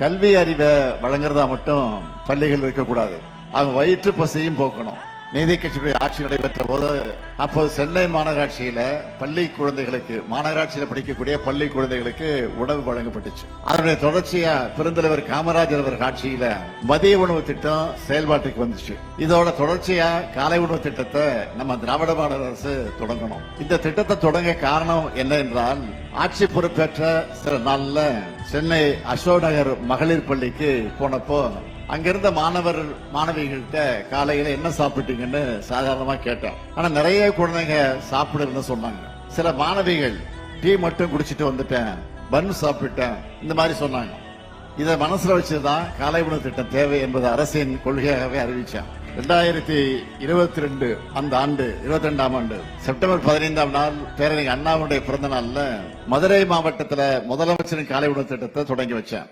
கல்வி அறிவை வழங்குறதா மட்டும் பள்ளிகள் இருக்கக்கூடாது. அவங்க வயிற்று பசியும் போக்கணும். நீதி கட்சியுடைய ஆட்சி நடைபெற்ற போது அப்போது சென்னை மாநகராட்சியில பள்ளி குழந்தைகளுக்கு மாநகராட்சியில படிக்கக்கூடிய பள்ளி குழந்தைகளுக்கு உணவு வழங்கப்பட்டுச்சு. அதனுடைய தொடர்ச்சியா பெருந்தலைவர் காமராஜர் அவர் ஆட்சியில மதிய உணவு திட்டம் செயல்பாட்டுக்கு வந்துச்சு. இதோட தொடர்ச்சியா காலை உணவு திட்டத்தை நம்ம திராவிட மாடல் அரசு தொடங்கணும். இந்த திட்டத்தை தொடங்க காரணம் என்ன என்றால் ஆட்சி பொறுப்பேற்ற சில நாள்ல சென்னை அசோக் நகர் மகளிர் பள்ளிக்கு போனப்போ அங்கிருந்த மாணவர் மாணவிகள்கிட்ட காலையில என்ன சாப்பிட்டீங்கன்னு சாதாரணமா கேட்டேன். ஆனா நிறைய குழந்தைங்க சாப்பிடுன்னு சொன்னாங்க. சில மாணவிகள் டீ மட்டும் குடிச்சிட்டு வந்துட்டேன் பன் சாப்பிட்டேன் இந்த மாதிரி சொன்னாங்க. இதை மனசுல வச்சுதான் காலை உணவு திட்டம் தேவை என்பது அரசின் கொள்கையாகவே அறிவிச்சேன் ரெண்டாயிரத்தி இருபத்தி ரெண்டு அந்த ஆண்டு இருபத்தி ரெண்டாம் ஆண்டு. செப்டம்பர் பதினைந்தாம் நாள் பேரறிஞர் அண்ணாவுடைய பிறந்த நாள்ல மதுரை மாவட்டத்தில் முதலமைச்சரின் காலை உணவு திட்டத்தை தொடங்கி வச்சேன்